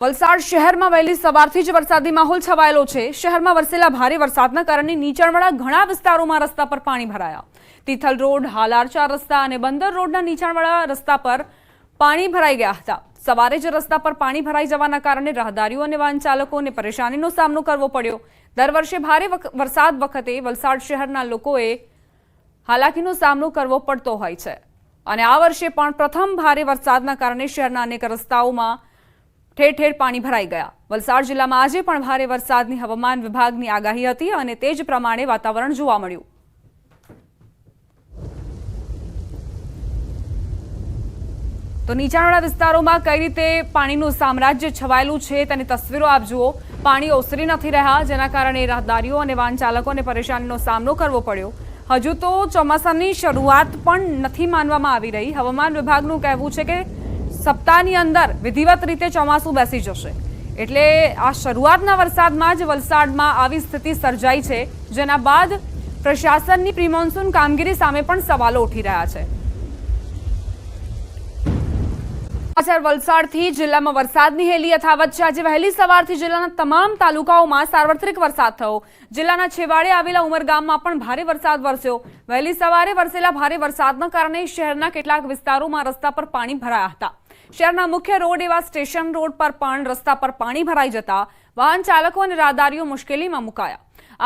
વલસાડ શહેરમાં વહેલી સવારથી જ વરસાદી માહોલ છવાયેલો છે. શહેરમાં વરસેલા ભારે વરસાદના કારણે નીચાણવાળા ઘણા વિસ્તારોમાં રસ્તા પર પાણી ભરાયા. તિથલ રોડ, હાલારચા રસ્તા અને બંદર રોડના નીચાણવાળા રસ્તા પર પાણી ભરાઈ ગયા હતા. સવારે જ રસ્તા પર પાણી ભરાઈ જવાના કારણે રાહદારીઓ અને વાહન ચાલકોને પરેશાનીનો સામનો કરવો પડ્યો. દર વર્ષે ભારે વરસાદ વખતે વલસાડ શહેરના લોકોએ હાલાકીનો સામનો કરવો પડતો હોય છે. અને આ વર્ષે પણ પ્રથમ ભારે વરસાદના કારણે શહેરના અનેક રસ્તાઓમાં ઠેર ઠેર પાણી ભરાઈ ગયા. વલસાડ જિલ્લામાં આજે પણ ભારે વરસાદની હવામાન વિભાગની આગાહી હતી અને તે જ પ્રમાણે વાતાવરણ જોવા મળ્યું. તો નીચાણવાળા વિસ્તારોમાં કઈ રીતે પાણીનું સામ્રાજ્ય છવાયેલું છે તેની તસવીરો આપ જુઓ. પાણી ઓસરી નથી રહ્યા, જેના કારણે રાહદારીઓ અને વાહન ચાલકોને પરેશાનીનો સામનો કરવો પડ્યો. હજુ તો ચોમાસાની શરૂઆત પણ નથી માનવામાં આવી રહી. હવામાન વિભાગનું કહેવું છે કે સપ્તાહની અંદર વિધિવત રીતે ચોમાસું બેસી જશે. એટલે આ શરૂઆતના વરસાદમાં જ વલસાડમાં આવી સ્થિતિ સર્જાઈ છે, જેના બાદ પ્રશાસનની પ્રિમોન્સૂન કામગીરી સામે પણ સવાલો ઉઠી રહ્યા છે. સમાચાર વલસાડથી જિલ્લામાં વરસાદની હેલી યથાવત છે. આજે વહેલી સવારથી જિલ્લાના તમામ તાલુકાઓમાં સાર્વત્રિક વરસાદ થયો. જિલ્લાના છેવાડે આવેલા ઉમરગામમાં પણ ભારે વરસાદ વરસ્યો. વહેલી સવારે વરસેલા ભારે વરસાદના કારણે શહેરના કેટલાક વિસ્તારોમાં રસ્તા પર પાણી ભરાયા હતા. શહેરના મુખ્ય રોડ એવા સ્ટેશન રોડ પર પણ રસ્તા પર પાણી ભરાઈ જતા વાહન ચાલકો અને રાહદારીઓ મુશ્કેલીમાં મુકાયા.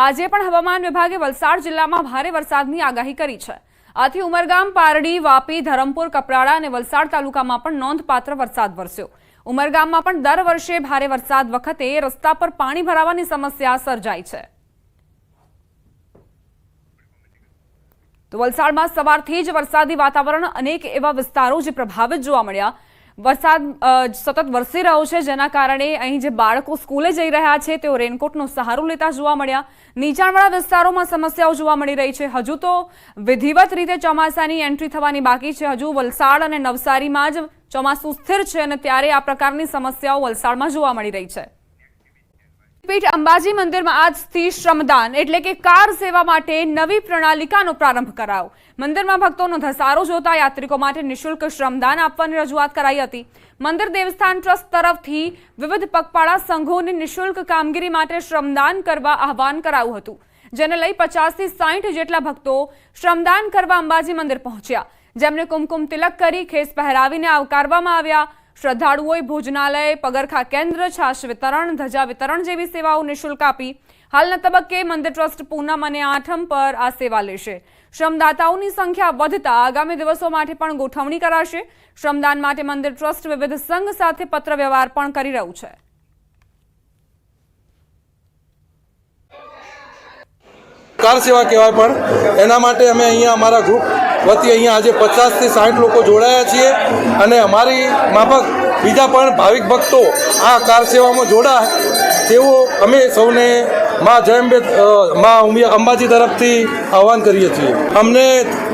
આજે પણ હવામાન વિભાગે વલસાડ જિલ્લામાં ભારે વરસાદની આગાહી કરી છે. આથી ઉમરગામ, પારડી, વાપી, ધરમપુર, કપરાડા અને વલસાડ તાલુકામાં પણ નોંધપાત્ર વરસાદ વરસ્યો. ઉમરગામમાં પણ દર વર્ષે ભારે વરસાદ વખતે રસ્તા પર પાણી ભરાવાની સમસ્યા સર્જાય છે. તો વલસાડમાં સવારથી જ વરસાદી વાતાવરણ અનેક એવા વિસ્તારો જે પ્રભાવિત જોવા મળ્યા. વરસાદ સતત વરસી રહ્યો છે જેના કારણે અહીં જે બાળકો સ્કૂલે જઈ રહ્યા છે તેઓ રેનકોટનો સહારો લેતા જોવા મળ્યા. નીચાણવાળા વિસ્તારોમાં સમસ્યાઓ જોવા મળી રહી છે. હજુ તો વિધિવત રીતે ચોમાસાની એન્ટ્રી થવાની બાકી છે. હજુ વલસાડ અને નવસારીમાં જ ચોમાસું સ્થિર છે અને ત્યારે આ પ્રકારની સમસ્યાઓ વલસાડમાં જોવા મળી રહી છે. પીઠ અંબાજી મંદિરમાં આજથી શ્રમદાન એટલે કે કાર સેવા માટે નવી પ્રણાલિકાનો પ્રારંભ કરાયો. મંદિરમાં ભક્તોનો ધસારો જોતા યાત્રિકો માટે નિશુલ્ક શ્રમદાન આપવાની રજૂઆત કરાઈ હતી. મંદિર દેવસ્થાન ટ્રસ્ટ તરફથી વિવિધ પગપાળા સંઘોને નિઃશુલ્ક કામગીરી માટે શ્રમદાન કરવા આહવાન કરાયું હતું, જેને લઈ પચાસથી સાઠ જેટલા ભક્તો શ્રમદાન કરવા અંબાજી મંદિર પહોંચ્યા. જેમને કુમકુમ તિલક કરી ખેસ પહેરાવીને આવકારવામાં આવ્યા. શ્રદ્ધાળુઓએ ભોજનાલય, પગરખા કેન્દ્ર, છાશ વિતરણ, ધજા વિતરણ જેવી સેવાઓ નિઃશુલ્ક આપી. હાલના તબક્કે મંદિર ટ્રસ્ટ પૂનમ અને આઠમ પર આ સેવા લેશે. શ્રમદાતાઓની સંખ્યા વધતા આગામી દિવસો માટે પણ ગોઠવણી કરાશે. શ્રમદાન માટે મંદિર ટ્રસ્ટ વિવિધ સંઘ સાથે પત્ર વ્યવહાર પણ કરી રહ્યું છે. કાર સેવા કહેવાય પણ એના માટે અમે અહીંયા અમારા ગ્રુપ વતી અહીંયા આજે પચાસથી સાઠ લોકો જોડાયા છીએ અને અમારી માફક બીજા પણ ભાવિક ભક્તો આ કાર સેવામાં જોડાય તેવો અમે સૌને મા જયંબે મા ઉમિયા અંબાજી તરફથી આહવાન કરીએ છીએ. અમને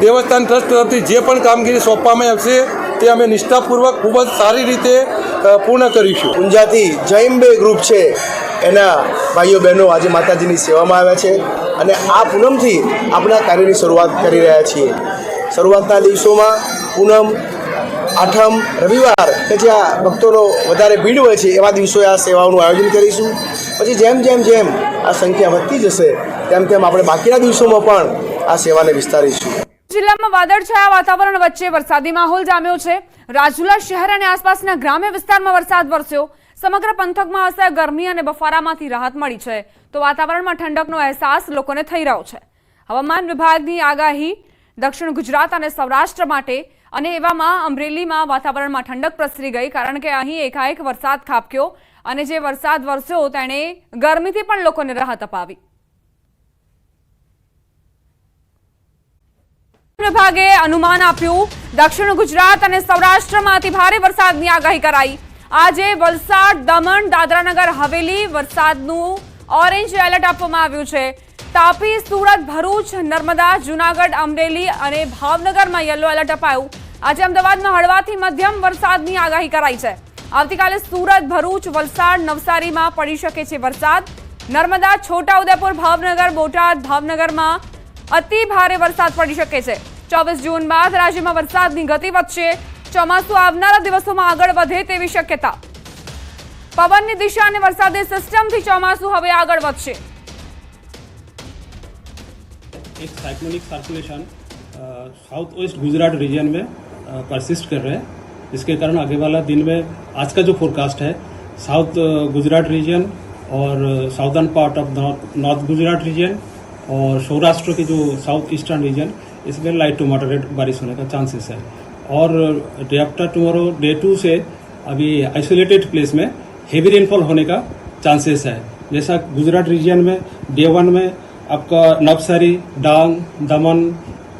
દેવસ્થાન ટ્રસ્ટ તરફથી જે પણ કામગીરી સોંપવામાં આવશે તે અમે નિષ્ઠાપૂર્વક ખૂબ જ સારી રીતે પૂર્ણ કરીશું. ઊંઝાથી જૈમ્બે ગ્રુપ છે એના ભાઈઓ બહેનો આજે માતાજીની સેવામાં આવ્યા છે અને આ પૂનમથી આપણા કાર્યની શરૂઆત કરી રહ્યા છીએ. શરૂઆતના દિવસોમાં પૂનમ, આઠમ, રવિવાર કે જ્યાં ભક્તોનો વધારે ભીડ હોય છે, એવા દિવસોએ આ સેવાઓનું આયોજન કરીશું. પછી જેમ જેમ જેમ આ સંખ્યા વધતી જશે, તેમ તેમ આપણે બાકીના દિવસોમાં પણ આ સેવાને વિસ્તારીશું. જિલ્લામાં વાદળછાયા વાતાવરણ વચ્ચે વરસાદી માહોલ જામ્યો છે. રાજુલા શહેર અને આસપાસના ગ્રામ્ય વિસ્તારમાં વરસાદ વરસ્યો. સમગ્ર પંથકમાં અસહ્ય ગરમી અને બફારામાંથી રાહત મળી છે. તો વાતાવરણમાં ઠંડકનો અહેસાસ લોકોને થઈ રહ્યો છે. હવામાન વિભાગની આગાહી દક્ષિણ ગુજરાત અને સૌરાષ્ટ્ર માટે અને એવામાં અમરેલીમાં વાતાવરણમાં ઠંડક પ્રસરી ગઈ કારણ કે અહીં એકાએક વરસાદ ખાબક્યો અને જે વરસાદ વરસ્યો તેણે ગરમીથી પણ લોકોને રાહત અપાવી. વિભાગે અનુમાન આપ્યું, દક્ષિણ ગુજરાત અને સૌરાષ્ટ્રમાંથી ભારે વરસાદની આગાહી કરાઈ. આજે વલસાડ, દમણ, દાદરાનગર, હવેલી વરસાદનું ઓરેન્જ એલર્ટ આપવામાં આવ્યું છે. તાપી, સુરત, ભરૂચ, નર્મદા, જૂનાગઢ, અમરેલી અને ભાવનગરમાં યલો એલર્ટ અપાયું. આજે અમદાવાદમાં હળવાથી મધ્યમ વરસાદની આગાહી કરાઈ છે. આવતીકાલે સુરત, ભરૂચ, વલસાડ, નવસારીમાં પડી શકે છે વરસાદ. નર્મદા, છોટાઉદેપુર, ભાવનગર, બોટાદ, ભાવનગરમાં અતિ ભારે વરસાદ પડી શકે છે. ચોવીસ જૂન બાદ રાજ્યમાં વરસાદની ગતિ વધશે. ચોમાસું આવનારા દિવસોમાં આગળ વધે તેવી શક્યતા. પવનની દિશા અને વરસાદી સિસ્ટમથી ચોમાસું હવે આગળ વધશે. एक cyclonic circulation south west Gujarat region में परसिस्ट कर रहे हैं। जिसके कारण आगे वाला दिन में आज का जो फोरकास्ट है साउथ गुजरात रीजन और southern part of north Gujarat region और सौराष्ट्र के जो साउथ ईस्टर्न रीजन इसमें लाइट टू मॉडरेट बारिश होने का चांसेस है। और day after tomorrow day two से अभी आइसोलेटेड प्लेस में हेवी रेनफॉल होने का चांसेस है। जैसा गुजरात रीजन में डे वन में आपका नवसारी डांग दमन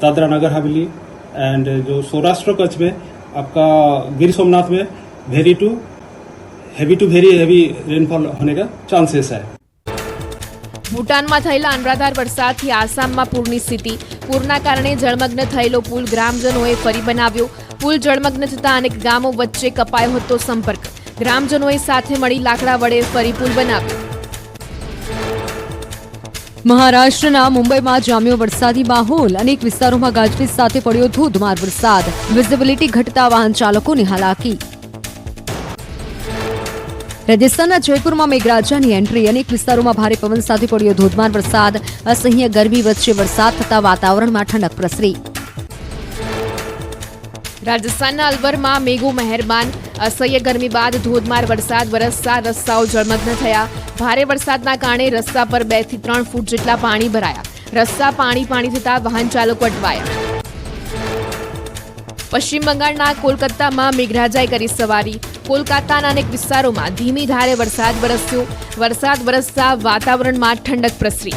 दादरा नगर हवेली एंड जो सौराष्ट्र कच्छ में आपका गिर सोमनाथ में very to heavy to very heavy rainfall होने का चांसेस है ભૂટાનમાં થયેલા અનરાધાર વરસાદથી આસામમાં પૂરની સ્થિતિ પૂરના કારણે જળમગ્ન થયેલો પુલ ગ્રામજનોએ ફરી બનાવ્યો પુલ જળમગ્ન થતા અનેક ગામો વચ્ચે કપાયો હતો સંપર્ક ગ્રામજનોએ સાથે મળી લાકડા વડે ફરી પુલ બનાવ્યો મહારાષ્ટ્રના મુંબઈમાં જામ્યો વરસાદી માહોલ. અનેક વિસ્તારોમાં ગાજવીજ સાથે પડ્યો ધોધમાર વરસાદ. વિઝિબિલિટી ઘટતા વાહન ચાલકોની હાલાકી. રાજસ્થાનના જયપુરમાં મેઘરાજાની એન્ટ્રી. અનેક વિસ્તારોમાં ભારે પવન સાથે પડ્યો ધોધમાર વરસાદ. અસહ્ય ગરમી વચ્ચે વરસાદ થતા વાતાવરણમાં ઠંડક પ્રસરી. રાજસ્થાનના અલવરમાં મેઘો મહેરબાન. અસહ્ય ગરમી બાદ ધોધમાર વરસાદ, વરસતા રસ્તાઓ જળમગ્ન થયા. ભારે વરસાદના કારણે રસ્તા પર બેથી ત્રણ ફૂટ જેટલા પાણી ભરાયા. રસ્તા પાણી પાણી થતા વાહન ચાલકો અટવાયા. પશ્ચિમ બંગાળના કોલકાતામાં મેઘરાજાએ કરી સવારી. કોલકાતાના અનેક વિસ્તારોમાં ધીમી ધારે વરસાદ વરસ્યો. વરસાદ વરસતા વાતાવરણમાં ઠંડક પ્રસરી.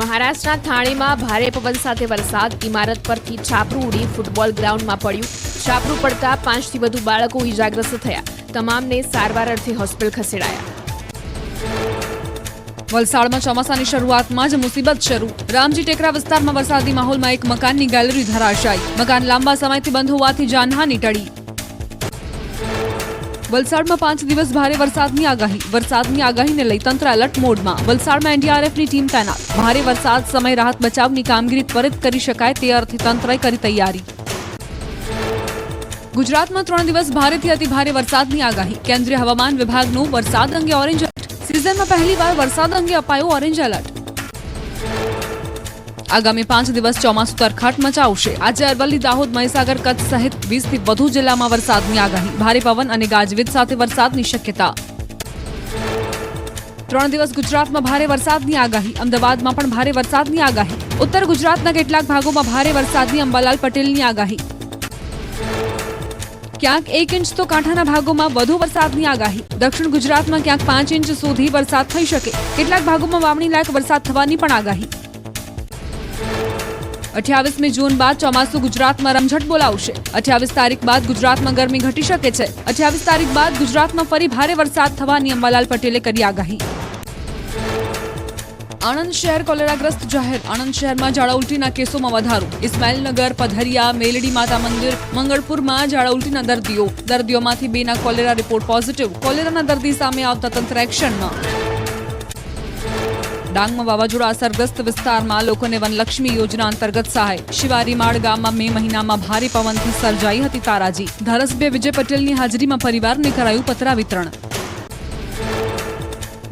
મહારાષ્ટ્રના થાણેમાં ભારે પવન સાથે વરસાદ. ઇમારત પરથી છાપરું ઉડી ફૂટબોલ ગ્રાઉન્ડમાં પડ્યું. છાપરું પડતા પાંચથી વધુ બાળકો ઇજાગ્રસ્ત થયા. તમામને સારવાર અર્થે હોસ્પિટલ ખસેડાયા. વલસાડમાં ચોમાસાની શરૂઆતમાં જ મુસીબત શરૂ. રામજી ટેકરા વિસ્તારમાં વરસાદી માહોલમાં એક મકાનની ગેલેરી ધરાશાયી. મકાન લાંબા સમયથી બંધ હોવાથી જાનહાની ટળી. વલસાડમાં પાંચ દિવસ ભારે વરસાદની આગાહી. વરસાદની આગાહીને લઈ તંત્ર એલર્ટ મોડમાં. વલસાડમાં એનડીઆરએફની ટીમ તૈનાત. ભારે વરસાદ સમય રાહત બચાવની કામગીરી ત્વરિત કરી શકાય તે અર્થે તંત્રએ કરી તૈયારી. ગુજરાતમાં ત્રણ દિવસ ભારેથી અતિભારે વરસાદની આગાહી. કેન્દ્રીય હવામાન વિભાગનું વરસાદ અંગે ઓરેન્જ એલર્ટ સિઝનમાં પહેલીવાર વરસાદ અંગે અપાયું ઓરેન્જ એલર્ટ આગામી પાંચ દિવસ ચોમાસું તરખાટ મચાવશે. આજે અરવલ્લી, દાહોદ, મહીસાગર, કચ્છ સહિત વીસથી વધુ જિલ્લામાં વરસાદની આગાહી. ભારે પવન અને ગાજવીજ સાથે વરસાદની શક્યતા. ત્રણ દિવસ ગુજરાતમાં ભારે વરસાદની આગાહી. અમદાવાદમાં પણ ભારે વરસાદની આગાહી. ઉત્તર ગુજરાતના કેટલાક ભાગોમાં ભારે વરસાદની અંબાલાલ પટેલની આગાહી. ક્યાંક એક ઇંચ તો કાંઠાના ભાગોમાં વધુ વરસાદની આગાહી. દક્ષિણ ગુજરાતમાં ક્યાંક પાંચ ઇંચ સુધી વરસાદ થઈ શકે. કેટલાક ભાગોમાં વાવણી લાયક વરસાદ થવાની પણ આગાહી. અઠ્યાવીસમી જૂન બાદ ચોમાસું ગુજરાતમાં રમઝટ બોલાવશે. અઠ્યાવીસ તારીખ બાદ ગુજરાતમાં ગરમી ઘટી શકે છે. અઠ્યાવીસ તારીખ બાદ ગુજરાતમાં ફરી ભારે વરસાદ થવાની અંબાલાલ પટેલે કરી આગાહી. આણંદ શહેર કોલેરાગ્રસ્ત જાહેર. આણંદ શહેરમાં ઝાડા ઉલટીના કેસોમાં વધારો. ઇસ્માઇલનગર પધરિયા, મેલડી માતા મંદિર, મંગળપુરમાં ઝાડા ઉલટીના દર્દીઓ. દર્દીઓમાંથી બેના કોલેરા રિપોર્ટ પોઝિટિવ. કોલેરાના દર્દી સામે આવતા તંત્ર એક્શનમાં. ડાંગમાં વાવાઝોડા અસરગ્રસ્ત વિસ્તારમાં લોકોને વનલક્ષ્મી યોજના અંતર્ગત સહાય. શિવારીમાળ ગામમાં મે મહિનામાં ભારે પવનથી સર્જાઈ હતી તારાજી. ધારાસભ્ય વિજય પટેલની હાજરીમાં પરિવારને કરાયું પતરા વિતરણ.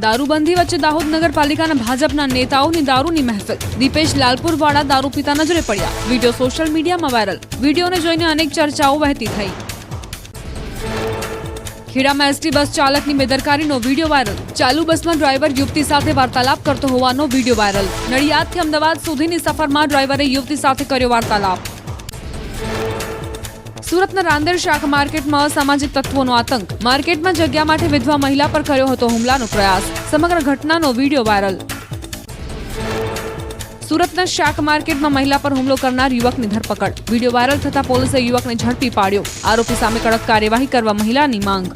દારૂબંધી વચ્ચે દાહોદ નગરપાલિકાના ભાજપના નેતાઓની દારૂની મહેફિલ. દીપેશ લાલપુરવાળા દારૂ પીતા નજરે પડ્યા. વીડિયો સોશિયલ મીડિયામાં વાયરલ. વિડીયોને જોઈને અનેક ચર્ચાઓ વહેતી થઈ. ખેડામાં એસટી બસ ચાલકની બેદરકારીનો વીડિયો વાયરલ. ચાલુ બસમાં ડ્રાઈવર યુવતી સાથે વાર્તાલાપ કરતો હોવાનો વીડિયો વાયરલ. નડિયાદથી અમદાવાદ સુધીની સફરમાં ડ્રાઈવરે યુવતી સાથે કર્યો વાર્તાલાપ. સુરતના રાંદેર શાક માર્કેટમાં અસામાજિક તત્વોનો આતંક. માર્કેટમાં જગ્યા માટે વિધવા મહિલા પર કર્યો હતો હુમલાનો પ્રયાસ. સમગ્ર ઘટનાનો વીડિયો વાયરલ. સુરતના શાક માર્કેટમાં મહિલા પર હુમલો કરનાર યુવકની ધરપકડ. વીડિયો વાયરલ થતા પોલીસે યુવકને ઝડપી પાડ્યો. આરોપી સામે કડક કાર્યવાહી કરવા મહિલાની માંગ.